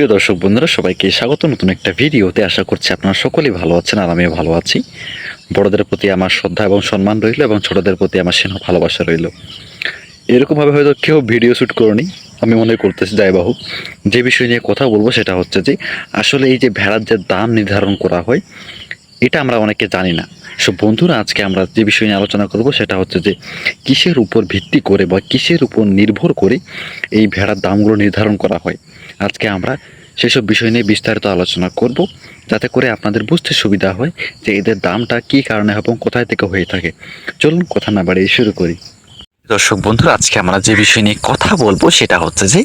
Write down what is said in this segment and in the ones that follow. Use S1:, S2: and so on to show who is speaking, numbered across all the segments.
S1: প্রিয় দর্শক বন্ধুরা, সবাইকে স্বাগত। নতুন একটা ভিডিওতে আশা করছি আপনারা সকলেই ভালো আছেন, আর আমিও ভালো আছি। বড়দের প্রতি আমার শ্রদ্ধা এবং সম্মান রইল এবং ছোটদের প্রতি আমার স্নেহ, ভালোবাসা রইল। এরকমভাবে হয়তো কেউ ভিডিও শ্যুট করেনি, আমি মনে করতেছি, যাই বাহু। যে বিষয় নিয়ে কথা বলব সেটা হচ্ছে যে, আসলে এই যে ভেড়ার যে দাম নির্ধারণ করা হয়, এটা আমরা অনেকে জানি না। সো বন্ধুরা, আজকে আমরা যে বিষয় নিয়ে আলোচনা করব সেটা হচ্ছে যে, কিসের উপর ভিত্তি করে বা কিসের উপর নির্ভর করে এই ভেড়ার দামগুলো নির্ধারণ করা হয়? আজকে আমরা সেসব বিষয় নিয়ে বিস্তারিত আলোচনা করব, যাতে করে আপনাদের বুঝতে সুবিধা হয় যে এদের দামটা কি কারণে এবং কোথায় থেকে হয়ে থাকে। চলুন কথা না বাড়িয়ে শুরু করি। দর্শক বন্ধুরা, আজকে আমরা যে বিষয় নিয়ে কথা বলব সেটা হচ্ছে যে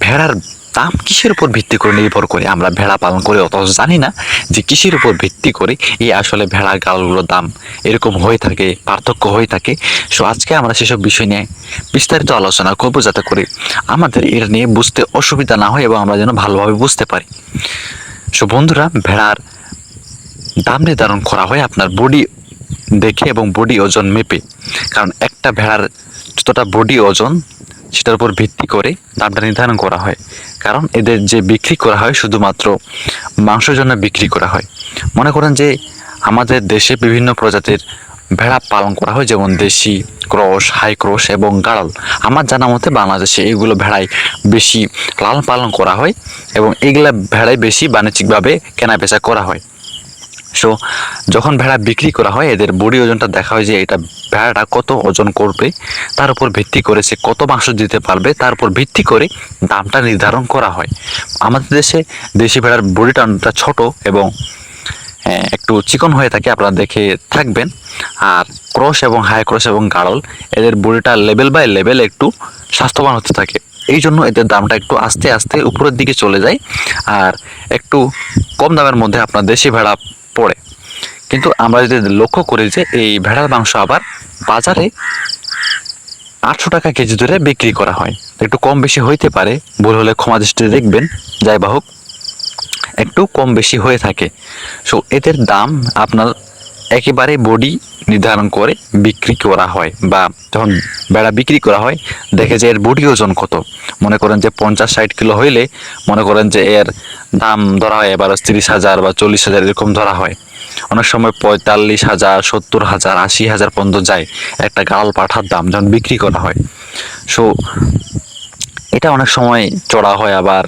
S1: ভেড়ার দাম কিসের উপর ভিত্তি করে নির্ভর করে? আমরা ভেড়া পালন করে অত জানি না যে কিসের উপর ভিত্তি করে এই আসলে ভেড়া গালগুলোর দাম। এরকম হয়ে থাকে, পার্থক্য হয়ে থাকে। সো আজকে আমরা সেসব বিষয় নিয়ে বিস্তারিত আলোচনা করব যাতে করে আমাদের এর নিয়ে বুঝতে অসুবিধা না হয় এবং আমরা যেন ভালোভাবে বুঝতে পারি। সো বন্ধুরা, ভেড়ার দাম নির্ধারণ করা হয় আপনার বডি দেখে এবং বডি ওজন মেপে। কারণ একটা ভেড়ার যতটা বডি ওজন সেটার উপর ভিত্তি করে দামটা নির্ধারণ করা হয়। কারণ এদের যে বিক্রি করা হয় শুধুমাত্র মাংসের জন্য বিক্রি করা হয়। মনে করেন যে আমাদের দেশে বিভিন্ন প্রজাতির ভেড়া পালন করা হয়, যেমন দেশি ক্রস, হাই ক্রস এবং গাড়ল। আমার জানা মতে বাংলাদেশে এগুলো ভেড়াই বেশি লালন পালন করা হয় এবং এগুলা ভেড়াই বেশি বাণিজ্যিকভাবে কেনা বেচা করা হয়। সো যখন ভেড়া বিক্রি করা হয়, এদের বডি ওজনটা দেখা হয় যে এটা ভেড়াটা কত ওজন করবে, তার উপর ভিত্তি করে সে কত মাংস দিতে পারবে, তার উপর ভিত্তি করে দামটা নির্ধারণ করা হয়। আমাদের দেশে দেশি ভেড়ার বডিটা ছোট এবং একটু চিকন হয়ে থাকে, আপনারা দেখে থাকবেন। আর ক্রস এবং হাই ক্রস এবং গাড়ল এদের বডিটা লেভেল বাই লেভেল একটু স্বাস্থ্যবান হতে থাকে। এই জন্য এদের দামটা একটু আস্তে আস্তে উপরের দিকে চলে যায়। আর একটু কম দামের মধ্যে আপনার দেশি ভেড়া পড়ে। কিন্তু আমরা যদি লক্ষ্য করি যে এই ভেড়ার মাংস আবার বাজারে আটশো টাকা কেজি ধরে বিক্রি করা হয়। একটু কম বেশি হইতে পারে, ভুল হলে ক্ষমা দৃষ্টিতে দেখবেন। যাই বাহুক একটু কম বেশি হয়ে থাকে। সো এদের দাম আপনার একেবারে বডি নির্ধারণ করে বিক্রি করা হয় বা যখন বেড়া বিক্রি করা হয়, দেখে যে এর বডি ওজন কত। মনে করেন যে পঞ্চাশ ষাট কিলো হইলে মনে করেন যে এর দাম ধরা হয় এবার তিরিশ হাজার বা চল্লিশ হাজার এরকম ধরা হয়। অনেক সময় পঁয়তাল্লিশ হাজার, সত্তর হাজার, আশি হাজার পর্যন্ত যায় একটা গাল পাঠার দাম যখন বিক্রি করা হয়। সো এটা অনেক সময় চড়া হয়, আবার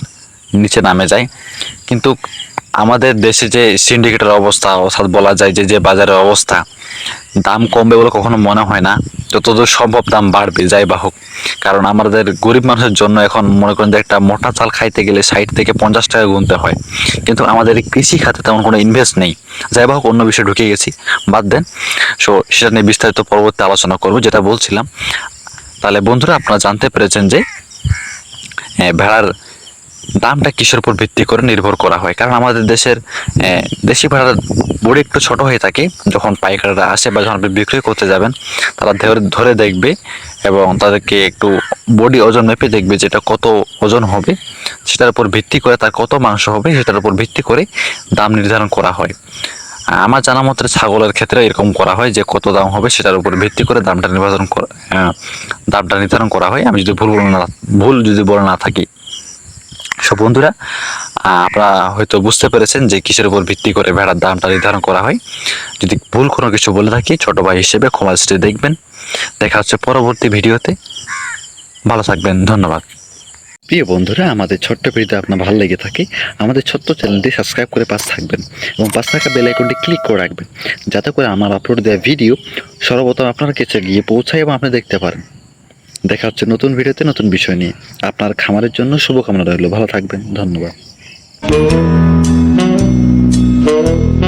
S1: নিচে নামে যায়। কিন্তু আমাদের দেশে যে সিন্ডিকেটের অবস্থা, অর্থাৎ বলা যায় যে যে বাজারের অবস্থা, দাম কমবে বলে কখনো মনে হয় না। যতদূর সম্ভব দাম বাড়বে, যাই বা হোক। কারণ আমাদের গরিব মানুষের জন্য এখন মনে করেন যে একটা মোটা চাল খাইতে গেলে ষাট থেকে পঞ্চাশ টাকা গুনতে হয়। কিন্তু আমাদের কৃষি খাতে তেমন কোনো ইনভেস্ট নেই। যাই বা হোক, অন্য বিষয়ে ঢুকে গেছি। বাদ দেন। সো সেটা নিয়ে বিস্তারিত পরবর্তী আলোচনা করব, যেটা বলছিলাম। তাহলে বন্ধুরা, আপনারা জানতে পেরেছেন যে ভেড়ার দামটা কিসের উপর ভিত্তি করে নির্ভর করা হয়? কারণ আমাদের দেশের দেশি ভেড়ার বড়ি একটু ছোট হয়ে থাকে, যখন পাইকাররা আসে বা যখন আপনি বিক্রি করতে যাবেন, তারা ধরে ধরে দেখবে এবং তাদেরকে একটু বডি ওজন মেপে দেখবে যেটা কত ওজন হবে, সেটার উপর ভিত্তি করে তার কত মাংস হবে, সেটার উপর ভিত্তি করে দাম নির্ধারণ করা হয়। আমার জানা মতে ছাগলের ক্ষেত্রে এরকম করা হয় যে কত দাম হবে সেটার উপর ভিত্তি করে দামটা করা দামটা নির্ধারণ করা হয়। আমি যদি ভুল না, ভুল যদি বলে না থাকি। সব বন্ধুরা আপনারা হয়তো বুঝতে পেরেছেন যে কিসের উপর ভিত্তি করে ভেড়ার দামটা নির্ধারণ করা হয়। যদি ভুল কোনো কিছু বলে থাকি, ছোট ভাই হিসেবে ক্ষমা দৃষ্টিতে দেখবেন। দেখা হচ্ছে পরবর্তী ভিডিওতে। ভালো থাকবেন, ধন্যবাদ। প্রিয় বন্ধুরা, আমাদের ছোট্ট ভিডিও আপনার ভালো লেগে থাকে, আমাদের ছোট্ট চ্যানেলটি সাবস্ক্রাইব করে পাশ থাকবেন এবং পাশ থাকা বেল আইকনটি ক্লিক করে রাখবেন, যাতে করে আমার আপলোড দেওয়া ভিডিও সর্বপ্রথম আপনার কাছে গিয়ে পৌঁছায় এবং আপনি দেখতে পারেন। দেখা হচ্ছে নতুন ভিডিওতে নতুন বিষয় নিয়ে। আপনার খামারের জন্য শুভকামনা রইল। ভালো থাকবেন। ধন্যবাদ।